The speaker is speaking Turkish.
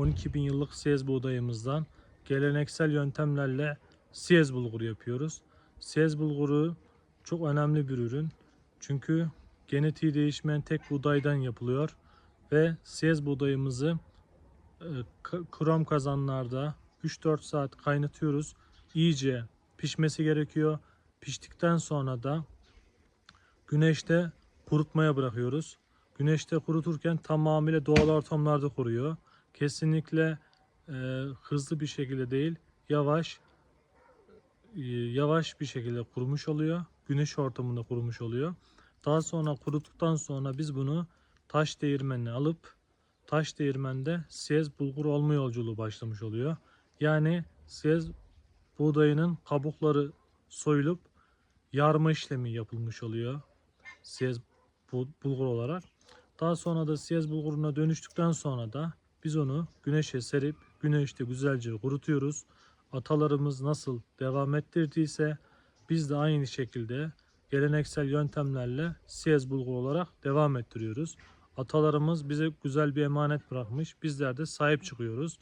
4000 yıllık siyez buğdayımızdan geleneksel yöntemlerle siyez bulguru yapıyoruz. Siyez bulguru çok önemli bir ürün. Çünkü genetiği değişmeyen tek buğdaydan yapılıyor ve siyez buğdayımızı e, krom kazanlarda 3-4 saat kaynatıyoruz. İyice pişmesi gerekiyor. Piştikten sonra da güneşte kurutmaya bırakıyoruz. Güneşte kuruturken tamamıyla doğal ortamlarda kuruyor. Kesinlikle e, hızlı bir şekilde değil, yavaş e, yavaş bir şekilde kurumuş oluyor. Güneş ortamında kurumuş oluyor. Daha sonra kuruttuktan sonra biz bunu taş değirmenine alıp taş değirmende siyez bulgur olma yolculuğu başlamış oluyor. Yani siyez buğdayının kabukları soyulup yarma işlemi yapılmış oluyor. Siyez bu- bulgur olarak. Daha sonra da siyez bulguruna dönüştükten sonra da biz onu güneşe serip güneşte güzelce kurutuyoruz. Atalarımız nasıl devam ettirdiyse biz de aynı şekilde geleneksel yöntemlerle siyez bulgur olarak devam ettiriyoruz. Atalarımız bize güzel bir emanet bırakmış. Bizler de sahip çıkıyoruz.